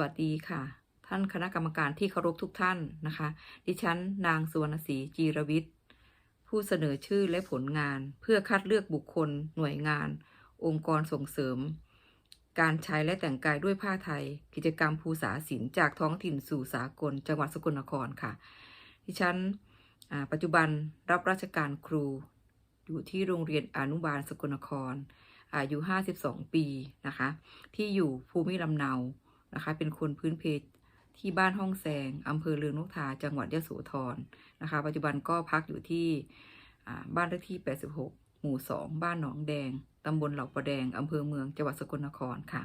วัสดีค่ะ ท่านคณะกรรมการที่เคารพทุกท่านนะคะ ดิฉันนางสุวรรณศรีจีรวิทย์ผู้เสนอชื่อและผลงาน เพื่อคัดเลือกบุคคล หน่วยงาน องค์กรส่งเสริม การใช้และแต่งกายด้วยผ้าไทย กิจกรรมภูษาศิลป์จากท้องถิ่นสู่สากล จังหวัดสกลนครค่ะ ดิฉันปัจจุบันรับราชการครู อยู่ที่โรงเรียนอนุบาลสกลนครอายุ 52 ปีนะคะ ที่อยู่ภูมิลำเนา นะคะ เป็นคนพื้นเพที่บ้านห้องแซงอำเภอเลืองนกทาจังหวัดยะโสธรนะคะ ปัจจุบันก็พักอยู่ที่บ้านเลขที่ 86 หมู่ 2 บ้านหนองแดงตำบลเหล่าประแดงอำเภอเมืองจังหวัดสกลนครค่ะ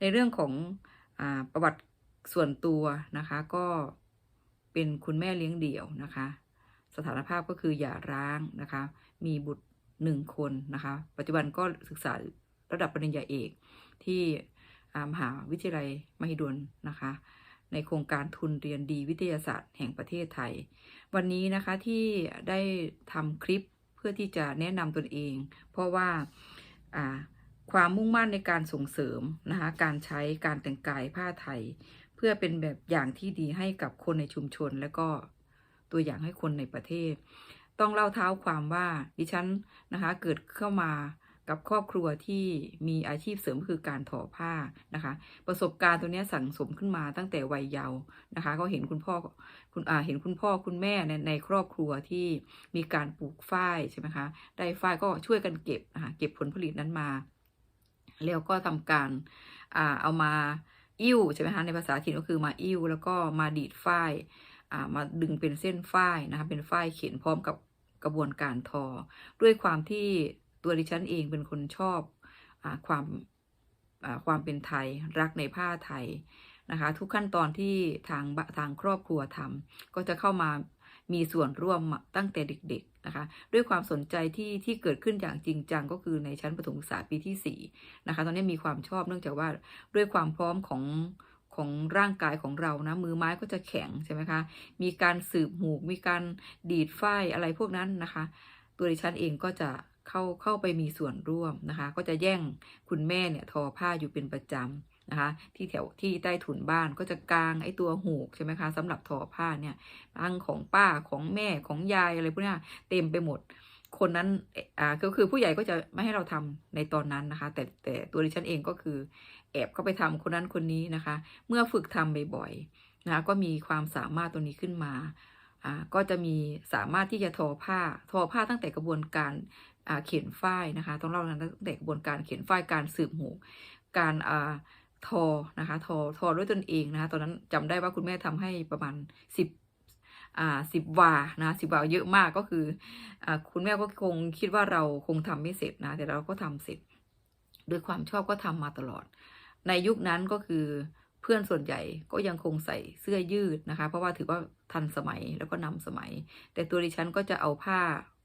ในเรื่องของอประวัติส่วนตัวนะคะก็เป็นคุณแม่เลี้ยงเดี่ยวนะคะ สถานภาพก็คือหย่าร้างนะคะ มีบุตรหนึ่งคนนะคะ ปัจจุบันก็ศึกษาระดับปริญญาเอกที่ มหาวิทยาลัยมหิดลนะคะ ในโครงการทุนเรียนดีวิทยาศาสตร์แห่งประเทศไทย วันนี้นะคะที่ได้ทำคลิปเพื่อที่จะแนะนำตนเอง เพราะว่าอ่าความมุ่งมั่นในการส่งเสริมนะคะการใช้การแต่งกายผ้าไทย เพื่อเป็นแบบอย่างที่ดีให้กับคนในชุมชน และก็ตัวอย่างให้คนในประเทศ ต้องเล่าเท้าความว่าดิฉันนะคะเกิดเข้ามา กับครอบครัวที่มีอาชีพเสริมคือการทอผ้านะคะ ประสบการณ์ตัวนี้สั่งสมขึ้นมาตั้งแต่วัยเยาว์นะคะ ก็เห็นคุณพ่อคุณอาเห็นคุณพ่อคุณแม่ในในครอบครัวที่มีการปลูกฝ้ายใช่ไหมคะได้ฝ้ายก็ช่วยกันเก็บนะคะเก็บผลผลิตนั้นมา แล้วก็ทำการอ่าเอามาอิ่วใช่ไหมคะในภาษาถิ่นก็คือมาอิ่วแล้วก็มาดีดฝ้ายอ่ามาดึงเป็นเส้นฝ้ายนะคะเป็นฝ้ายเข็นพร้อมกับกระบวนการทอ ด้วยความที่ ตัวดิฉันเองเป็นคนชอบอความความเป็นไทยรักในผ้าไทยนะคะ ทุกขั้นตอนที่ทางทางครอบครัวทำก็จะเข้ามามีส่วนร่วมตั้งแต่เด็ก ๆ นะคะ ด้วยความสนใจที่ที่เกิดขึ้นอย่างจริงจังก็คือในชั้นประถมศึกษาปีที่4นะคะ ตอนนี้มีความชอบเนื่องจากว่าด้วยความพร้อมของของร่างกายของเรานะ มือไม้ก็จะแข็งใช่ไหมคะ มีการสืบหูก มีการดีดฝ้ายอะไรพวกนั้นนะคะ ตัวดิฉันเองก็จะ เข้าเข้าไปมีส่วนร่วมนะคะ ก็จะแย่งคุณแม่เนี่ยทอผ้าอยู่เป็นประจำนะคะ ที่แถวที่ใต้ถุนบ้านก็จะกางไอ้ตัวหูกใช่ไหมคะสำหรับทอผ้าเนี่ยทั้งของป้าของแม่ของยายอะไรพวกนี้เต็มไปหมดคนนั้นอ่าก็คือผู้ใหญ่ก็จะไม่ให้เราทำในตอนนั้นนะคะ แต่แต่ตัวดิฉันเองก็คือ แอบเข้าไปทำคนนั้นคนนี้นะคะ เมื่อฝึกทำบ่อยๆนะคะก็มีความสามารถตัวนี้ขึ้นมาอ่าก็จะมีสามารถที่จะทอผ้า ทอผ้าตั้งแต่กระบวนการ เขียนฝ้ายนะคะ ต้องเล่าตั้งแต่กระบวนการเขียนฝ้ายการสืบหู การอ่าทอนะคะทอทอด้วยตนเองนะคะตอนนั้นจำได้ว่าคุณแม่ทำให้ประมาณสิบอ่าสิบวานะสิบวาเยอะมากก็คืออ่าคุณแม่ก็คงคิดว่าเราคงทำไม่เสร็จนะแต่เราก็ทำเสร็จด้วยความชอบก็ทำมาตลอด ในยุคนั้นก็คือเพื่อนส่วนใหญ่ก็ยังคงใส่เสื้อยืดนะคะ เพราะว่าถือว่าทันสมัยแล้วก็นำสมัย แต่ตัวดิฉันก็จะเอาผ้า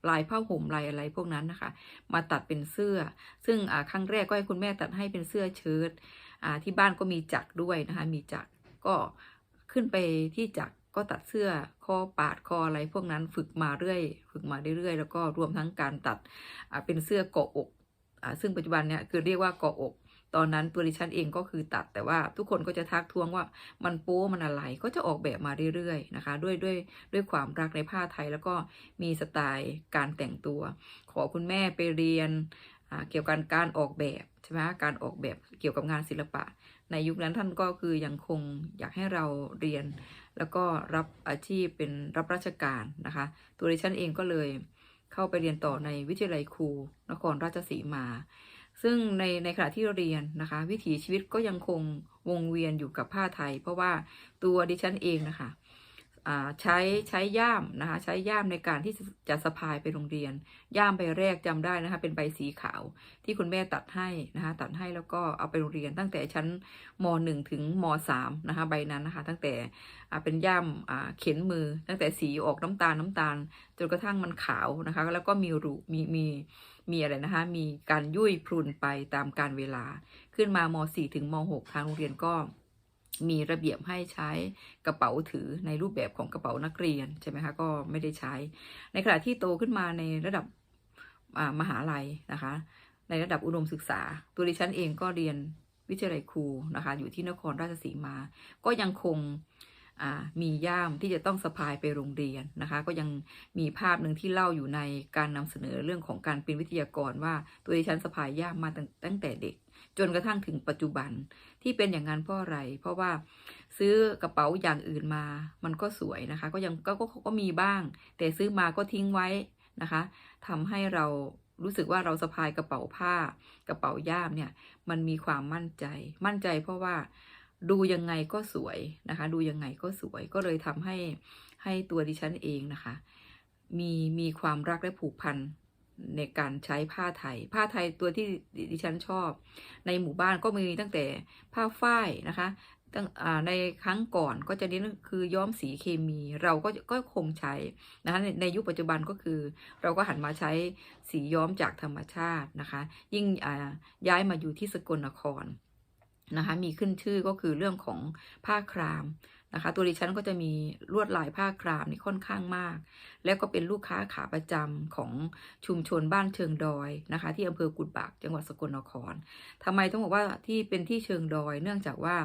ลายผ้าห่มลายอะไรพวกนั้นนะคะ มาตัดเป็นเสื้อ ซึ่งครั้งแรกก็ให้คุณแม่ตัดให้เป็นเสื้อเชิ้ตที่บ้านก็มีจักรด้วยนะคะ มีจักรก็ขึ้นไปที่จักรก็ตัดเสื้อคอปาดคออะไรพวกนั้นฝึกมาเรื่อย ฝึกมาเรื่อยๆแล้วก็รวมทั้งการตัดเป็นเสื้อเกาะอกอซึ่งปัจจุบันเนี่ยคือเรียกว่าเกาะอก ตอนนั้นตัวดิฉันเองก็คือตัดแต่ว่าทุกคนก็จะทักท้วงว่ามันโป๊มันอะไรก็จะออกแบบมาเรื่อยๆนะคะ ด้วยด้วยด้วยความรักในผ้าไทยแล้วก็มีสไตล์การแต่งตัว ขอคุณแม่ไปเรียนเกี่ยวกับการออกแบบใช่ไหมการออกแบบเกี่ยวกับงานศิลปะ ในยุคนั้นท่านก็คือยังคงอยากให้เราเรียน แล้วก็รับอาชีพเป็นรับราชการนะคะ ตัวดิฉันเองก็เลยเข้าไปเรียนต่อในวิทยาลัยครูนครราชสีมา ซึ่งในในขณะที่เราเรียนนะคะ วิถีชีวิตก็ยังคงวงเวียนอยู่กับผ้าไทย เพราะว่าตัวดิฉันเองนะคะ ใช้ใช้ย่ามนะคะใช้ย่ามในการที่จะสะพายไปโรงเรียน ย่ามใบแรกจำได้นะคะเป็นใบสีขาวที่คุณแม่ตัดให้นะคะตัดให้แล้วก็เอาไปโรงเรียนตั้งแต่ชั้นม .1 ถึงม .3 นะคะใบนั้นนะคะตั้งแต่เป็นย่ามเข็นมือ ตั้งแต่สีออกน้ำตาลน้ำตาลจนกระทั่งมันขาวนะคะแล้วก็มีรูมีมีมีอะไรนะคะมีการยุ่ยพรุนไปตามการเวลาขึ้นมาม .4 ถึงม .6 ทางโรงเรียนก็ มีระเบียบให้ใช้กระเป๋าถือในรูปแบบของกระเป๋านักเรียนใช่ไหมคะก็ไม่ได้ใช้ ในขณะที่โตขึ้นมาในระดับมหาลัยนะคะ ในระดับอุดมศึกษา ตัวดิฉันเองก็เรียนวิทยาลัยครูนะคะ อยู่ที่นครราชสีมา ก็ยังคง มีย่ามที่จะต้องสะพายไปโรงเรียนนะคะ ก็ยังมีภาพหนึ่งที่เล่าอยู่ในการนำเสนอเรื่องของการเป็นวิทยากรว่าตัวดิฉันสะพายย่ามมาตั้งตั้งแต่เด็ก จนกระทั่งถึงปัจจุบันที่เป็นอย่างนั้นเพราะอะไร เพราะว่าซื้อกระเป๋าอย่างอื่นมา มันก็สวยนะคะ ก็ยังก็ก็ก็มีบ้าง แต่ซื้อมาก็ทิ้งไว้นะคะทำให้เรารู้สึกว่าเราสะพายกระเป๋าผ้ากระเป๋าย่ามเนี่ยมันมีความมั่นใจ มั่นใจเพราะว่า ดูยังไงก็สวยนะคะ ดูยังไงก็สวยก็เลยทำให้ให้ตัวดิฉันเองนะคะ มีมีความรักและผูกพันในการใช้ผ้าไทย ผ้าไทยตัวที่ดิฉันชอบ ในหมู่บ้านก็มีตั้งแต่ผ้าฝ้ายนะคะตั้งอ่าในครั้งก่อนก็จะเน้นคือย้อมสีเคมีเราก็ก็คงใช้นะคะในในยุคปัจจุบันก็คือ เราก็หันมาใช้สีย้อมจากธรรมชาตินะคะ ยิ่งอ่าย้ายมาอยู่ที่สกลนคร นะคะมีขึ้นชื่อก็คือเรื่องของผ้าครามนะคะ ตัวดิฉันก็จะมีลวดลายผ้าครามนี่ค่อนข้างมาก แล้วก็เป็นลูกค้าขาประจำของชุมชนบ้านเชิงดอยนะคะ ที่อำเภอกุดบากจังหวัดสกลนครทำไมต้องบอกว่าที่เป็นที่เชิงดอย เนื่องจากว่า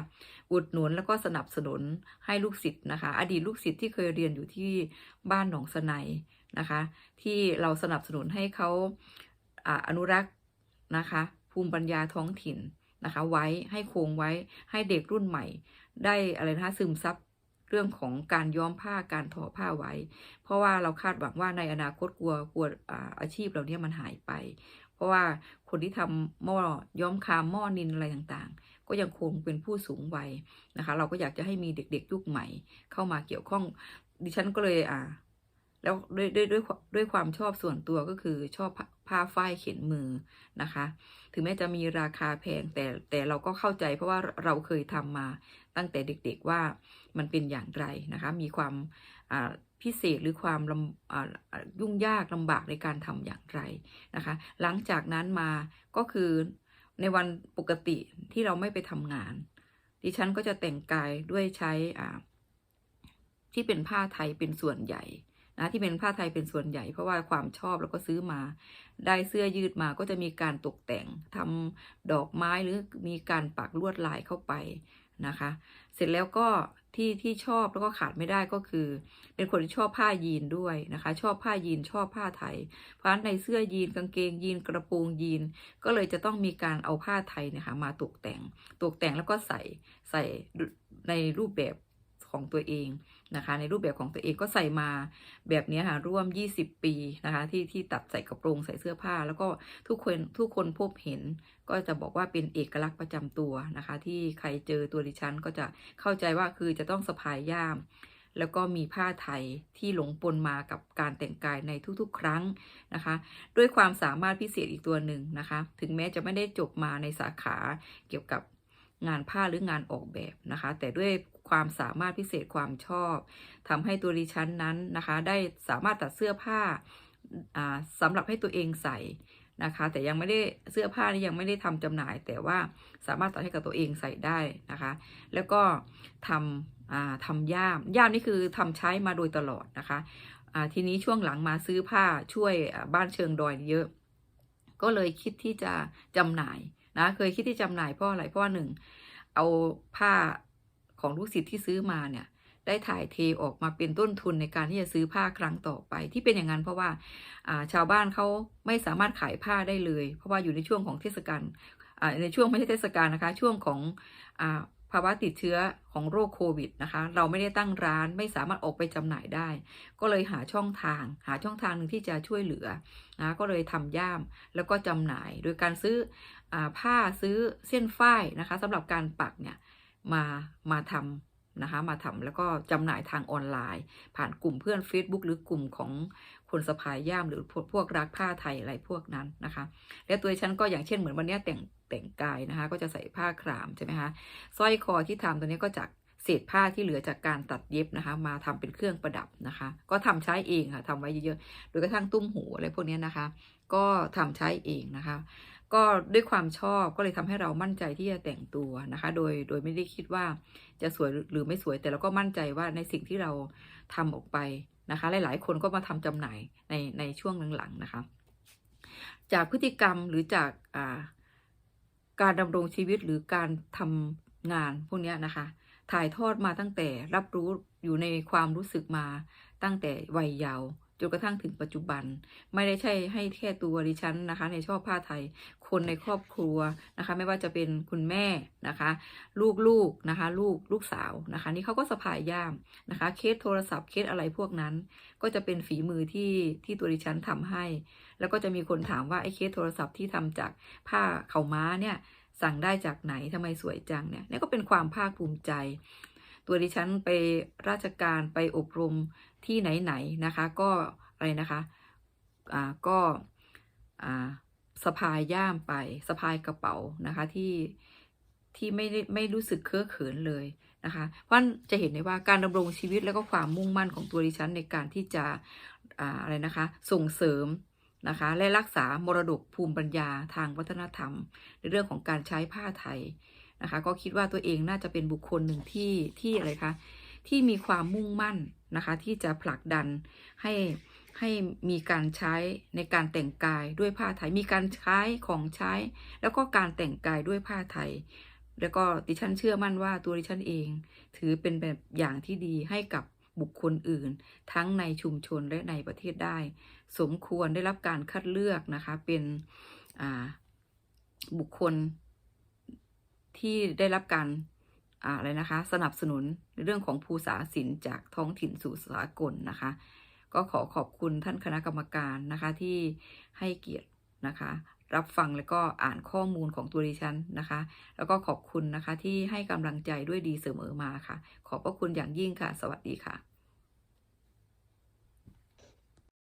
อุดหนุนแล้วก็สนับสนุนให้ลูกศิษย์นะคะ อดีตลูกศิษย์ที่เคยเรียนอยู่ที่บ้านหนองสไนนะคะ ที่เราสนับสนุนให้เขาอ่าอนุรักษ์นะคะ ภูมิปัญญาท้องถิ่น นะคะ ไว้ให้คงไว้ให้เด็กรุ่นใหม่ ได้อะไรนะคะซึมซับเรื่องของการย้อมผ้าการทอผ้าไว้ เพราะว่าเราคาดหวังว่าในอนาคตกลัวกลัวอาชีพเหล่านี้มันหายไป เพราะว่าคนที่ทำหม้อย้อมคามหม้อนินอะไรต่างๆ ก็ยังคงเป็นผู้สูงวัยนะคะ เราก็อยากจะให้มีเด็กๆยุคใหม่ เข้ามาเกี่ยวข้องดิฉันก็เลยอ่า แล้วด้วยด้วยด้วยด้วยความชอบส่วนตัวก็คือชอบผ้าฝ้ายเข็นมือนะคะ ถึงแม้จะมีราคาแพงแต่แต่เราก็เข้าใจเพราะว่าเราเคยทำมาตั้งแต่เด็กๆว่ามันเป็นอย่างไรนะคะ มีความพิเศษหรือความยุ่งยากลำบากในการทำอย่างไรนะคะ หลังจากนั้นมาก็คือในวันปกติที่เราไม่ไปทำงาน ดิฉันก็จะแต่งกายด้วยใช้ที่เป็นผ้าไทยเป็นส่วนใหญ่ นะที่เป็นผ้าไทยเป็นส่วนใหญ่ เพราะว่าความชอบแล้วก็ซื้อมา ได้เสื้อยืดมาก็จะมีการตกแต่งทำดอกไม้หรือมีการปักลวดลายเข้าไปนะคะ เสร็จแล้วก็ที่ที่ชอบแล้วก็ขาดไม่ได้ก็คือ เป็นคนที่ชอบผ้ายีนด้วยนะคะ ชอบผ้ายีนชอบผ้าไทย เพราะฉะนั้นในเสื้อยีนกางเกงยีนกระโปรงยีน ก็เลยจะต้องมีการเอาผ้าไทยเนี่ยค่ะมาตกแต่ง ตกแต่งแล้วก็ใส่ใส่ในรูปแบบ ของตัวเองนะคะในรูปแบบของตัวเองก็ใส่มาแบบนี้ค่ะร่วม 20 ปีนะคะที่ที่ตัดใส่กระโปรงใส่เสื้อผ้า แล้วก็ทุกคนทุกคนพบเห็น ก็จะบอกว่าเป็นเอกลักษณ์ประจำตัวนะคะ ที่ใครเจอตัวดิฉันก็จะเข้าใจว่าคือจะต้องสะพายย่าม แล้วก็มีผ้าไทยที่หลงปนมากับการแต่งกายในทุกๆ ครั้งนะคะ ด้วยความสามารถพิเศษอีกตัวหนึ่งนะคะ ถึงแม้จะไม่ได้จบมาในสาขาเกี่ยวกับ งานผ้าหรืองานออกแบบนะคะ แต่ด้วยความสามารถพิเศษความชอบทำให้ตัวดิฉันนั้นนะคะ ได้สามารถตัดเสื้อผ้าอ่าสำหรับให้ตัวเองใส่นะคะ แต่ยังไม่ได้เสื้อผ้านี่ยังไม่ได้ทำจำหน่าย แต่ว่าสามารถตัดให้กับตัวเองใส่ได้นะคะ แล้วก็ทำอ่าทำย่ามย่ามนี่คือทำใช้มาโดยตลอดนะคะทีนี้ช่วงหลังมาซื้อผ้าช่วยบ้านเชิงดอยเยอะ ก็เลยคิดที่จะจำหน่าย นะเคยคิดที่จำหน่ายเพราะอะไรเพราะว่อหนึ่งเอาผ้าของลูกศิษย์ที่ซื้อมาเนี่ยได้ถ่ายเทออกมาเป็นต้นทุนในการที่จะซื้อผ้าครั้งต่อไป ที่เป็นอย่างนั้นเพราะว่าชาวบ้านเขาไม่สามารถขายผ้าได้เลย เพราะว่าอยู่ในช่วงของเทศกาลในช่วงไม่ใช่เทศกาลนะคะช่วงของ ภาวะติดเชื้อของโรคโควิดนะคะ เราไม่ได้ตั้งร้านไม่สามารถออกไปจำหน่ายได้ ก็เลยหาช่องทาง หาช่องทางหนึ่งที่จะช่วยเหลือนะก็เลยทำย่ามแล้วก็จำหน่าย โดยการซื้ออผ้าซื้อเส้นฝ้ายนะคะสำหรับการปักเนี่ยมามาทำ นะคะมาทำแล้วก็จำหน่ายทางออนไลน์ ผ่านกลุ่มเพื่อน Facebook หรือกลุ่มของคนสะพายย่ามหรือพวกพวกรักผ้าไทยอะไรพวกนั้นนะคะ และตัวฉันก็อย่างเช่นเหมือนวันนี้แต่งแต่งกายนะคะ ก็จะใส่ผ้าครามใช่ไหมคะสร้อยคอที่ทำตัวนี้ก็จากเศษผ้าที่เหลือจากการตัดเย็บนะคะ มาทำเป็นเครื่องประดับนะคะ ก็ทำใช้เองค่ะทำไว้เยอะๆโดยกระทั่งตุ้มหูอะไรพวกนี้นะคะ ก็ทำใช้เองนะคะ ก็ด้วยความชอบก็เลยทำให้เรามั่นใจที่จะแต่งตัวนะคะ โดยโดยไม่ได้คิดว่าจะสวยหรือไม่สวยแต่เราก็มั่นใจว่าในสิ่งที่เราทำออกไปนะคะ หลาย ๆ คนก็มาทำจำหน่ายในในช่วงหลังๆนะคะ จากพฤติกรรมหรือจากาการดำรงชีวิตหรือการทำงานพวกเนี้ยนะคะ ถ่ายทอดมาตั้งแต่รับรู้อยู่ในความรู้สึกมาตั้งแต่วัยเยาว์ จนกระทั่งถึงปัจจุบัน ไม่ได้ใช่ให้แค่ตัวดิฉันนะคะ ในชอบผ้าไทย คนในครอบครัวนะคะ ไม่ว่าจะเป็นคุณแม่นะคะ ลูกๆนะคะ ลูกลูกสาวนะคะ นี่เขาก็สะพายย่ามนะคะ เคสโทรศัพท์เคสอะไรพวกนั้น ก็จะเป็นฝีมือที่ที่ตัวดิฉันทำให้ แล้วก็จะมีคนถามว่าไอ้เคสโทรศัพท์ที่ทำจากผ้าเข่าม้าเนี่ยสั่งได้จากไหนทำไมสวยจังเนี่ยนี่ก็เป็นความภาคภูมิใจ ตัวดิฉันไปราชการไปอบรมที่ไหนๆนะคะ ก็อะไรนะคะอ่าก็อ่าสะพายย่ามไปสะพายกระเป๋านะคะที่ที่ไม่ได้ไม่รู้สึกเคอะเขินเลยนะคะ เพราะฉะนั้นจะเห็นได้ว่าการดำรงชีวิตแล้วก็ความมุ่งมั่นของตัวดิฉันในการที่จะอ่าอะไรนะคะ ส่งเสริมนะคะ และรักษามรดกภูมิปัญญาทางวัฒนธรรม ในเรื่องของการใช้ผ้าไทย นะคะ ก็คิดว่าตัวเองน่าจะเป็นบุคคลหนึ่งที่ที่อะไรคะที่มีความมุ่งมั่นนะคะ ที่จะผลักดันให้ให้มีการใช้ในการแต่งกายด้วยผ้าไทย มีการใช้ของใช้ แล้วก็การแต่งกายด้วยผ้าไทย แล้วก็ดิฉันเชื่อมั่นว่าตัวดิฉันเอง ถือเป็นแบบอย่างที่ดีให้กับบุคคลอื่น ทั้งในชุมชนและในประเทศได้ สมควรได้รับการคัดเลือกนะคะ เป็นบุคคล ที่ได้รับการอะไรนะคะ สนับสนุนในเรื่องของภูษาศิลป์จากท้องถิ่นสู่สากลนะคะ ก็ขอขอบคุณท่านคณะกรรมการนะคะที่ให้เกียรตินะคะ รับฟังแล้วก็อ่านข้อมูลของตัวดิฉันนะคะ แล้วก็ขอบคุณนะคะที่ให้กำลังใจด้วยดีเสมอมาค่ะ ขอบพระคุณอย่างยิ่งค่ะ สวัสดีค่ะ